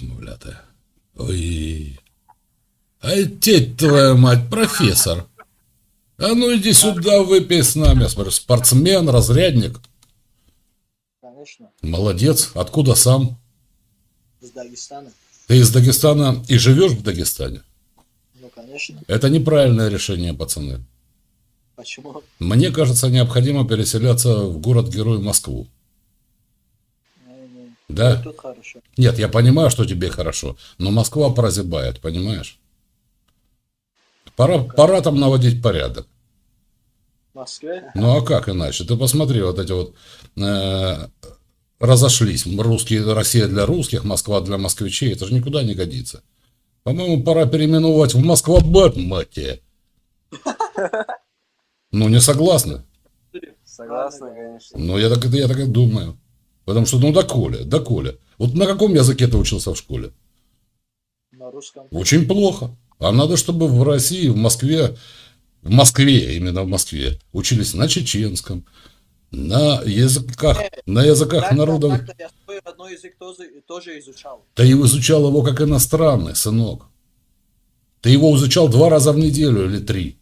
розмовляти. Ой. Ай, теть твоя мать, профессор. А ну иди сюда, выпей с нами. Смотрю, спортсмен, разрядник. Конечно. Молодец. Откуда сам? Из Дагестана. Ты из Дагестана и живешь в Дагестане? Ну, конечно. Это неправильное решение, пацаны. Почему? Мне кажется, необходимо переселяться в город-герой Москву. Да? Тут хорошо. Нет, я понимаю, что тебе хорошо, но Москва прозябает, понимаешь? Пора, пора там наводить порядок. В Москве? Ну а как иначе? Ты посмотри, вот эти вот э, разошлись. Русские, Россия для русских, Москва для москвичей. Это же никуда не годится. По-моему, пора переименовать в Москва Бэт, мать тебе. Ну, не согласны? Согласна, конечно. Ну, я так, я так и думаю. Потому что, ну, доколе, доколе. Вот на каком языке ты учился в школе? На русском. Очень плохо. А надо, чтобы в России, в Москве, в Москве, именно в Москве, учились на чеченском, на языках, на языках народов. я свой родной язык тоже, тоже изучал. Ты его изучал его как иностранный, сынок. Ты его изучал два раза в неделю или три.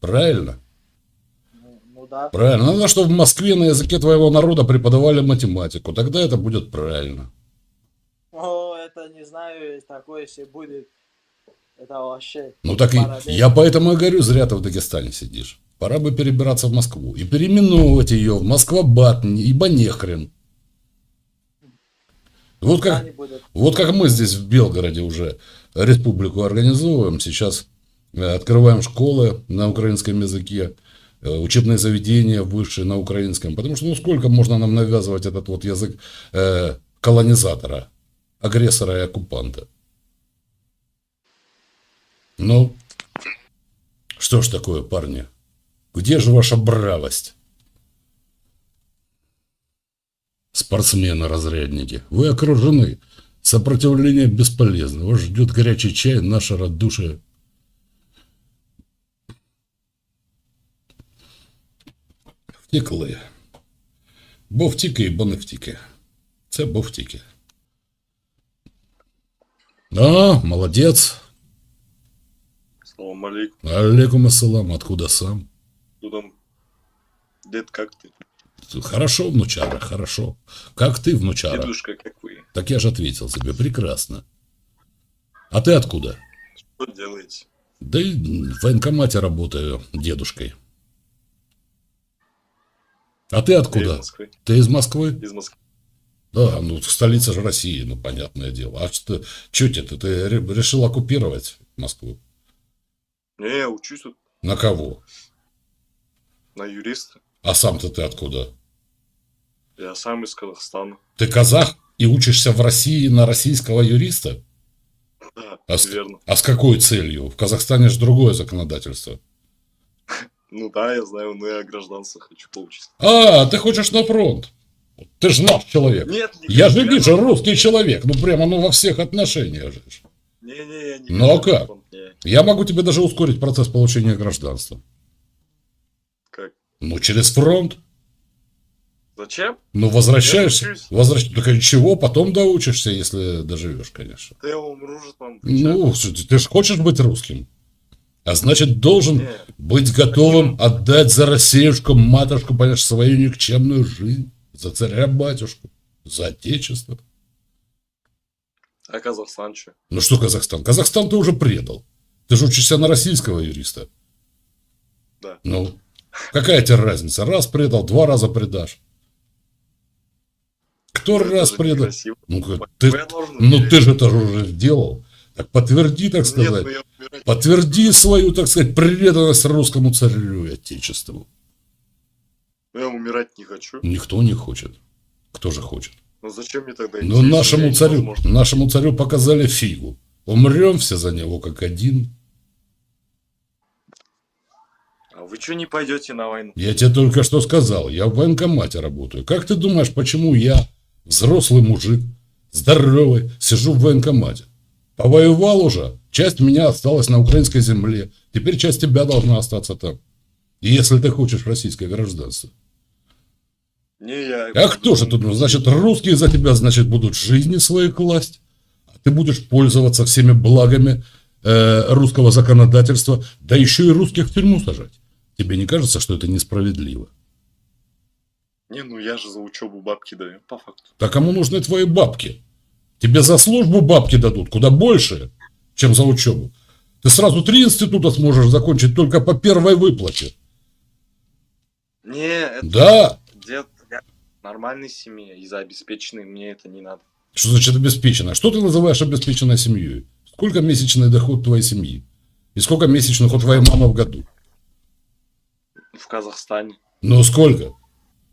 Правильно? Да. Правильно. Надо, чтобы в Москве на языке твоего народа преподавали математику. Тогда это будет правильно. О, это не знаю, такое если будет. Это вообще. Ну так и я поэтому и говорю, зря ты в Дагестане сидишь. Пора бы перебираться в Москву и переименовывать ее в Москва-Бат, ибо нехрен. Вот как, вот как мы здесь в Белгороде уже республику организовываем, сейчас э, открываем школы на украинском языке, учебные заведения высшие на украинском. Потому что ну сколько можно нам навязывать этот вот язык э, колонизатора, агрессора и оккупанта. Ну, что ж такое, парни? Где же ваша бравость? Спортсмены-разрядники, вы окружены. Сопротивление бесполезно. Вас ждет горячий чай, наше радушие. Втекли. Бо втіки, бо не втіки. Це бо втіки. А, молодець. Салам алейкум. Алейкум ассалам. Откуда сам? Ну там, дед, как ты? Хорошо, внучара, хорошо. Как ты, внучара? Дедушка, как вы? Так я же ответил тебе, прекрасно. А ты откуда? Что делаете? Да и в военкомате работаю дедушкой. А ты Я из откуда? Москвы. Ты из Москвы? Из Москвы. Да, ну столица же России, ну понятное дело. А что, что тебе, ты, ты ре- решил оккупировать Москву? Не, я учусь тут На кого? на юриста. А сам-то ты откуда? Я сам из Казахстана. Ты казах и учишься в России на российского юриста? Да, А с, верно. а с какой целью? В Казахстане же другое законодательство. Ну да, я знаю, но я гражданство хочу получить. А, ты хочешь на фронт? Ты же наш человек. Нет, не Я же вижу, русский человек. Ну, прямо, ну, во всех отношениях же. Не-не, я не Ну, а как? не. Я могу тебе даже ускорить процесс получения гражданства. Как? Ну, через фронт. Зачем? Ну, возвращаешься. Я учусь. Возвращ... Так и чего, потом доучишься, если доживешь, конечно. Да я умру же там. Ну, ты же хочешь быть русским. А значит, должен быть готовым отдать за Россиюшку, матушку, понимаешь, свою никчемную жизнь. За царя-батюшку. За отечество. А Казахстан что? Ну что Казахстан? Казахстан ты уже предал. Ты же учишься на российского юриста. Да. Ну, какая тебе разница? Раз предал, два раза предашь. Кто Это раз предал? Ну, ты, ну ты же это уже сделал. Так подтверди, так Нет, сказать. ну умирать. Подтверди свою, так сказать, преданность русскому царю и отечеству. Ну, я умирать не хочу. Никто не хочет. Кто же хочет? Ну зачем мне тогда идти, Но если нашему царю, нашему царю показали фигу. Умрем все за него как один. А вы что не пойдете на войну? Я тебе только что сказал, я в военкомате работаю. Как ты думаешь, почему я, взрослый мужик, здоровый, сижу в военкомате? Повоевал уже, часть меня осталась на украинской земле, теперь часть тебя должна остаться там. Если ты хочешь российское гражданство. Не, я... А кто же тут? Ну, значит, русские за тебя, значит, будут жизни свои класть. ты будешь пользоваться всеми благами э, русского законодательства, да еще и русских в тюрьму сажать. Тебе не кажется, что это несправедливо? Не, ну я же за учебу бабки даю, по факту. А кому нужны твои бабки? Тебе за службу бабки дадут куда больше, чем за учебу. Ты сразу три института сможешь закончить только по первой выплате. Не, это Да. дед, я в нормальной семье и за обеспеченный мне это не надо. Что значит обеспеченная? Что ты называешь обеспеченной семьей? Сколько месячный доход твоей семьи? И сколько месячных у твоей мамы в году? В Казахстане. Ну сколько?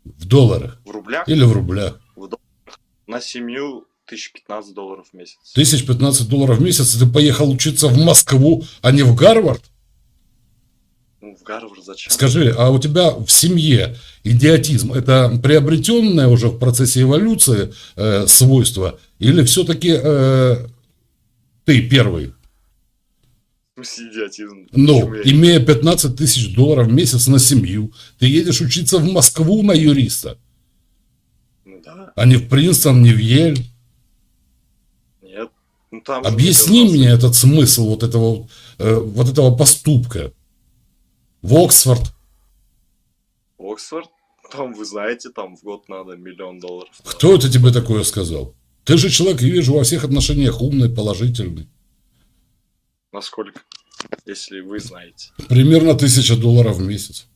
В долларах В рублях или в рублях? на семью 1015 долларов в месяц. Тысяч пятнадцать долларов в месяц, ты поехал учиться в Москву, а не в Гарвард? Ну, в Гарвард зачем? Скажи, а у тебя в семье идиотизм это приобретенное уже в процессе эволюции э, свойство, или все-таки э, ты первый? Смысле идиотизм? Ну, имея 15 тысяч долларов в месяц на семью, ты едешь учиться в Москву на юриста, Ну да, а не в Принстон, не в Ель. Ну, там Объясни мне этот смысл вот этого, э, вот этого поступка. В Оксфорд. Оксфорд, там, вы знаете, там в год надо миллион долларов. Кто это тебе такое сказал? Ты же человек, я вижу, во всех отношениях умный, положительный. Насколько? Если вы знаете. Примерно тысяча долларов в месяц.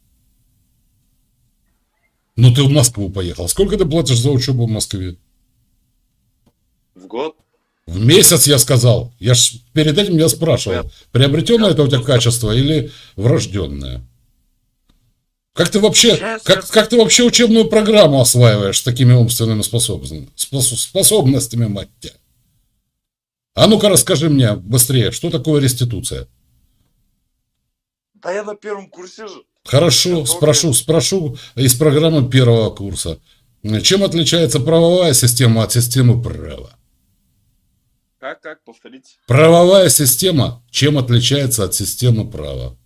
Ну, ты в Москву поехал. Сколько ты платишь за учебу в Москве? В год? В месяц, я сказал. Я ж перед этим я спрашивал, приобретенное это у тебя качество или врожденное? Как ты вообще, как, как ты вообще учебную программу осваиваешь с такими умственными способностями, спос- способностями, мать тебя? А ну-ка расскажи мне быстрее, что такое реституция? Да я на первом курсе же. Хорошо, Готовы? спрошу, спрошу из программы первого курса. Чем отличается правовая система от системы права? Как, как, повторите? Правовая система чем отличается от системы права?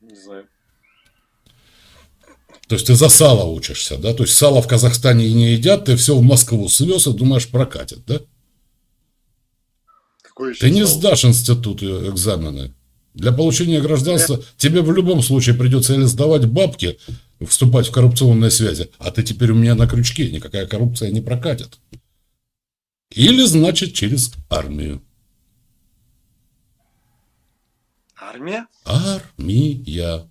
Не знаю. То есть ты за сало учишься, да? То есть сало в Казахстане не едят, ты все в Москву свез и думаешь прокатит, да? Какой еще Ты не сал? сдашь институт э, экзамены. Для получения гражданства тебе в любом случае придется или сдавать бабки, вступать в коррупционные связи, а ты теперь у меня на крючке, никакая коррупция не прокатит. Или, значит, через армию. Армия? Армия.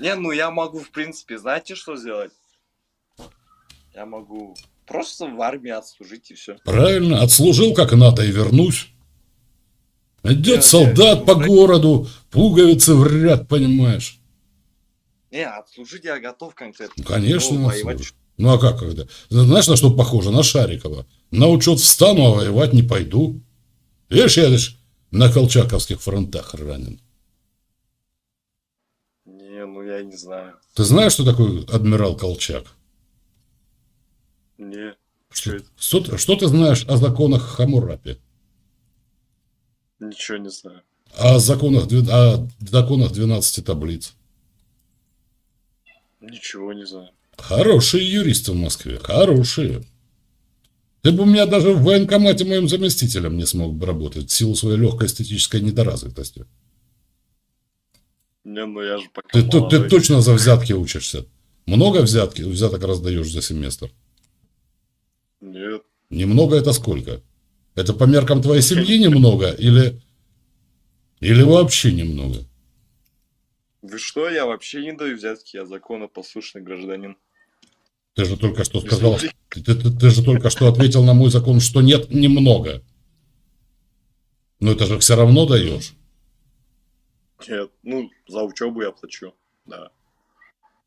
Не, ну я могу, в принципе, знаете, что сделать? Я могу просто в армии отслужить и все. Правильно, отслужил как надо и вернусь. Идет Я- солдат я- по городу, пуговицы в ряд, понимаешь? Не, отслужить я готов конкретно. Конечно, Ну, на воевать. Ну а как когда? Знаешь, на что похоже? На Шарикова. На учет встану, а воевать не пойду. Видишь, я лишь на колчаковских фронтах ранен. Не, ну я не знаю. Ты знаешь, что такое адмирал Колчак? Не. Что, что, ты- что ты знаешь о законах Хамурапи? Ничего не знаю. О законах, о законах 12 таблиц? Ничего не знаю. Хорошие юристы в Москве, хорошие. Ты бы у меня даже в военкомате моим заместителем не смог бы работать в силу своей легкой эстетической недоразвитости. Не, ну я же пока Ты, ты, ты точно за взятки учишься. Много взятки, взяток раздаешь за семестр? Нет. Немного это сколько? Это по меркам твоей семьи немного или, или вообще немного? Вы что, я вообще не даю взятки, я законопослушный гражданин. Ты же только что сказал, ты, ты- ты- ты же только что ответил на мой закон, что нет немного. Но это же все равно даешь. Нет, ну, за учебу я плачу. Да.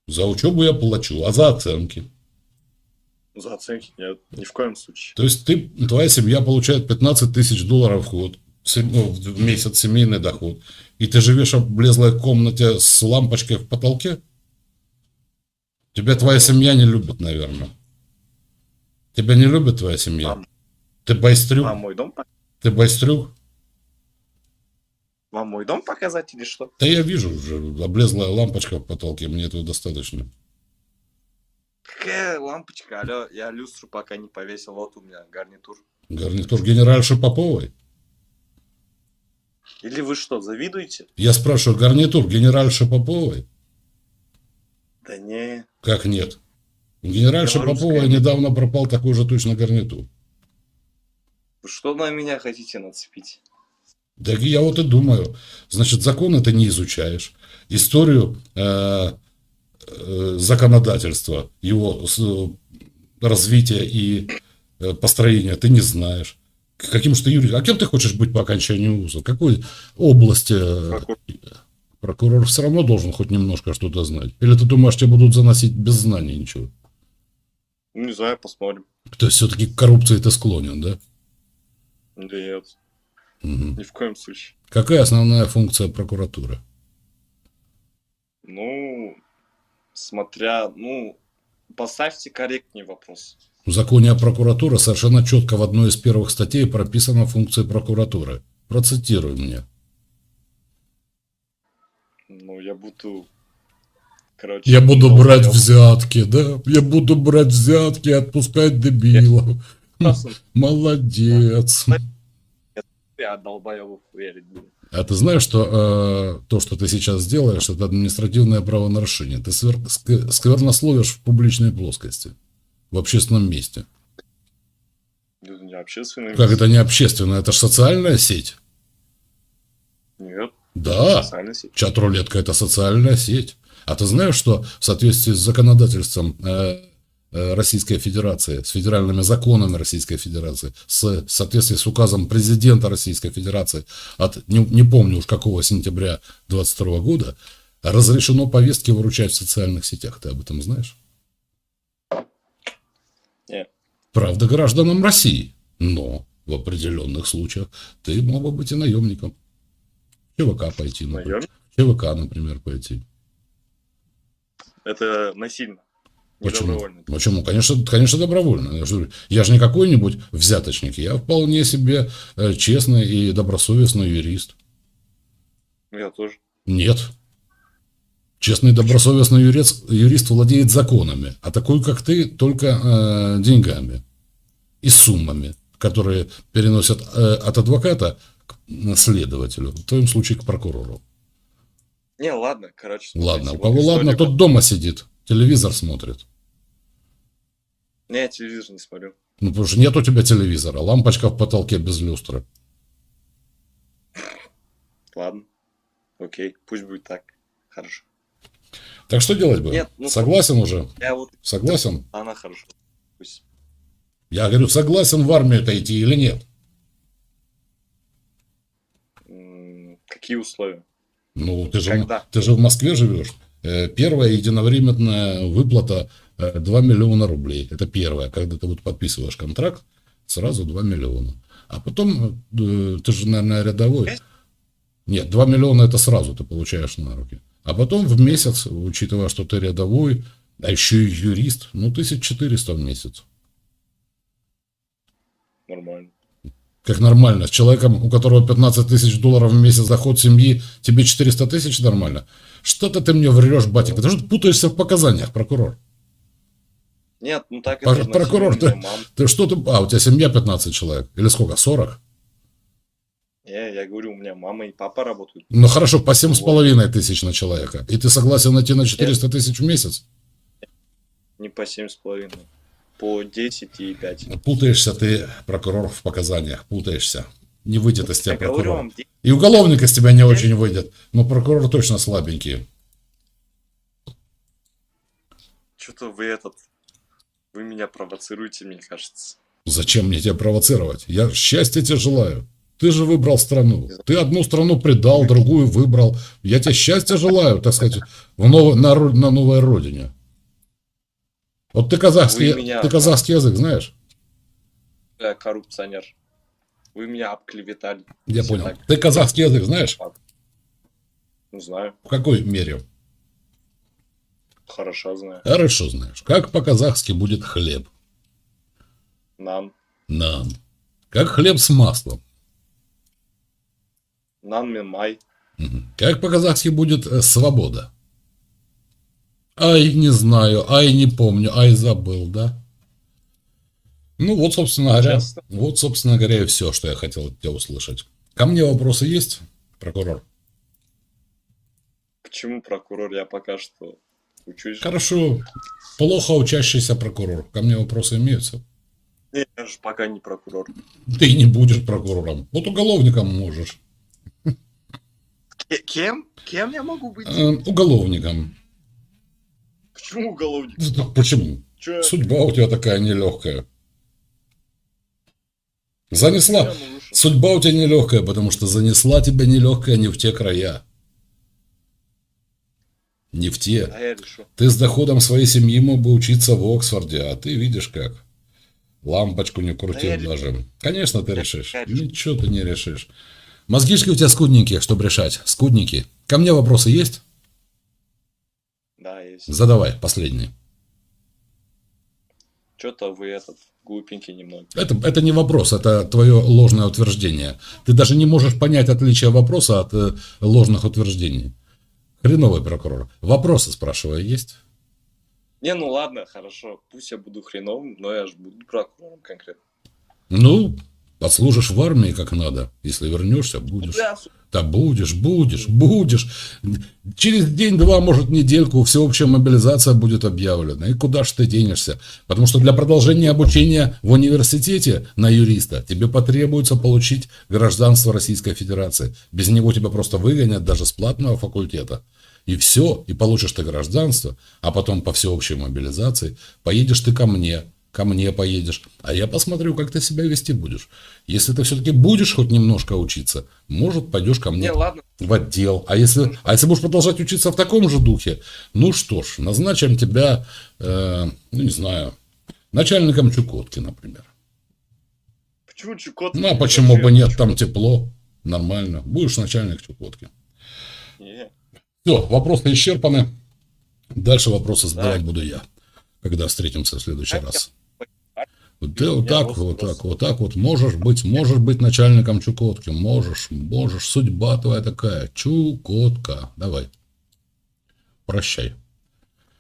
За учебу я плачу, а за оценки? За оценки нет, ни в коем случае. То есть ты, твоя семья получает 15 тысяч долларов в год, ну, в месяц семейный доход, и ты живешь в облезлой комнате с лампочкой в потолке? Тебя твоя семья не любит, наверное. Тебя не любит твоя семья? Мам. Ты байстрюк? Вам мой дом, Ты байстрюк? вам мой дом показать или что? Да я вижу уже, облезлая лампочка в потолке, мне этого достаточно. Какая лампочка? Алло, я люстру пока не повесил. Вот у меня гарнитур. Гарнитур генеральши Поповой? Или вы что, завидуете? Я спрашиваю, гарнитур генеральши Поповой? Да не. Как нет? У генеральши Белорусская. Поповой недавно пропал такой же точно гарнитур. Вы что на меня хотите нацепить? Так я вот и думаю. Значит, законы ты не изучаешь. Историю э, э, законодательства, его э, развития и э, построения ты не знаешь. Каким же ты юристом? А кем ты хочешь быть по окончанию вуза? Какой области э, Прокур- прокурор все равно должен хоть немножко что-то знать? Или ты думаешь, тебя будут заносить без знаний ничего? Ну, не знаю, посмотрим. То есть все-таки к коррупции ты склонен, да? Нет, Мгм. ни в коем случае. Какая основная функция прокуратуры? Ну, смотря, ну, поставьте корректный вопрос. В законе о прокуратуре совершенно четко в одной из первых статей прописана функция прокуратуры. Процитируй мне. Ну, я буду, короче... Я буду брать взятки, да? Я буду брать взятки и отпускать дебилов. Молодец. Я долбоебов верить буду. А ты знаешь, что э, то, что ты сейчас делаешь, это административное правонарушение. Ты сквернословишь в публичной плоскости, в общественном месте. Это не общественный. Как это не общественное? Это же социальная сеть. Нет, Да. Чат-рулетка – это социальная сеть. А ты знаешь, что в соответствии с законодательством э, э, Российской Федерации, с федеральными законами Российской Федерации, с, в соответствии с указом президента Российской Федерации от, не, не помню уж какого сентября 22 года, разрешено повестки выручать в социальных сетях. Ты об этом знаешь? Нет. Правда, гражданам России. Но в определенных случаях ты мог бы быть и наемником. ЧВК пойти, например. Наемник? В ЧВК, например, пойти. Это насильно. Почему? добровольно. Почему? Конечно, конечно, добровольно. Я же, я же не какой-нибудь взяточник. Я вполне себе э, честный и добросовестный юрист. Я тоже. Нет. Честный добросовестный юрист, юрист владеет законами, а такой, как ты, только э, деньгами и суммами, которые переносят э, от адвоката к следователю, в твоем случае к прокурору. Не, ладно, короче. Ладно, у кого вот ладно, тот дома сидит, телевизор смотрит. Не, я телевизор не смотрю. Ну, потому что нет у тебя телевизора, лампочка в потолке без люстры. Ладно. Окей, пусть будет так. Хорошо. Так что делать будем? Нет, ну- Согласен уже? Я вот, Согласен? она хорошо. Пусть. Я говорю, согласен в армию-то идти или нет? Какие условия? Ну, ты же, Когда? ты же в Москве живешь. Э, Первая единовременная выплата э, 2 миллиона рублей. Это первое. Когда ты вот подписываешь контракт, сразу 2 миллиона. А потом, э, ты же, наверное, рядовой. Нет, 2 миллиона это сразу ты получаешь на руки. А потом в месяц, учитывая, что ты рядовой, а еще и юрист, ну, 1400 в месяц. Нормально. Как нормально. С человеком, у которого 15 тысяч долларов в месяц доход семьи, тебе 400 тысяч нормально. Что-то ты мне врешь, батик. Ты что ты путаешься в показаниях, прокурор? Нет, ну так это прокурор, ты-. Ты что ты... А, у тебя семья 15 человек. Или сколько? 40? Не, я говорю, у меня мама и папа работают. Ну хорошо, по 7,5 тысяч на человека. И ты согласен найти на 400 тысяч в месяц? Не по семь с половиной. По 10 и 5. Путаешься ты, прокурор, в показаниях. Путаешься. Не выйдет из тебя Я говорю прокурор. вам, де- И уголовник из тебя не очень выйдет. Но прокурор точно слабенький. что-то вы этот... Вы меня провоцируете, мне кажется. Зачем мне тебя провоцировать? Я счастья тебе желаю. Ты же выбрал страну. Ты одну страну предал, другую выбрал. Я тебе счастья желаю, так сказать, в нов- на, на новой родине. Вот ты казахский, Вы меня- ты казахский язык знаешь? Я коррупционер. Вы меня обклеветали. Я Все понял. так. Ты казахский язык знаешь? Не знаю. В какой мере? Хорошо знаю. Хорошо знаешь. Как по-казахски будет хлеб? Нан. Нам. Как хлеб с маслом. Нан мен май. Мгм. Как по-казахски будет э, свобода? Ай, не знаю, ай, не помню, ай, забыл, да? Ну, вот, собственно говоря, Честно. вот, собственно говоря, и все, что я хотел от тебя услышать. Ко мне вопросы есть, прокурор? Почему прокурор? Я пока что учусь. Хорошо. Плохо учащийся прокурор. Ко мне вопросы имеются. Не, я же пока не прокурор. Ты не будешь прокурором. Вот уголовником можешь. Ке- Кем? Кем я могу быть? Э, уголовником. Почему уголовник? Ну, так Почему? Я- Судьба у тебя такая нелегкая. Занесла. Судьба у тебя нелегкая, потому что занесла тебя нелегкая не в те края. Не в те. А. Ты с доходом своей семьи мог бы учиться в Оксфорде, а ты видишь как. Лампочку не крутил Да я даже. Конечно, ты решишь. Ничего ты не решишь. Мозгишки у тебя скудненькие, чтобы решать. Скудненькие. Ко мне вопросы есть? Да, есть. Задавай, последний. Что-то вы этот глупенький немного. Это, это не вопрос, это твое ложное утверждение. Ты даже не можешь понять отличие вопроса от э, ложных утверждений. Хреновый прокурор. Вопросы, спрашиваю, есть? Не, ну ладно, хорошо. Пусть я буду хреновым, но я же буду прокурором конкретно. Ну, послужишь в армии как надо. Если вернешься, будешь. Да будешь, будешь, будешь. Через день-два, может, недельку всеобщая мобилизация будет объявлена. И куда ж ты денешься? Потому что для продолжения обучения в университете на юриста тебе потребуется получить гражданство Российской Федерации. Без него тебя просто выгонят даже с платного факультета. И все, и получишь ты гражданство, а потом по всеобщей мобилизации поедешь ты ко мне, ко мне поедешь, а я посмотрю, как ты себя вести будешь. Если ты все-таки будешь хоть немножко учиться, может, пойдешь ко мне Не, ладно. в отдел. А если, а если будешь продолжать учиться в таком же духе, ну что ж, назначим тебя, э, ну не знаю, начальником Чукотки, например. Почему Чукот? Ну а почему бы нет, там тепло, нормально. Будешь начальник Чукотки. Не. Все, вопросы исчерпаны. Дальше вопросы Да. задавать буду я, когда встретимся в следующий Как раз. Вот Ты вот Я так, вас вот так, вот так вот можешь быть, можешь быть начальником Чукотки, можешь, можешь, судьба твоя такая, Чукотка, давай, прощай.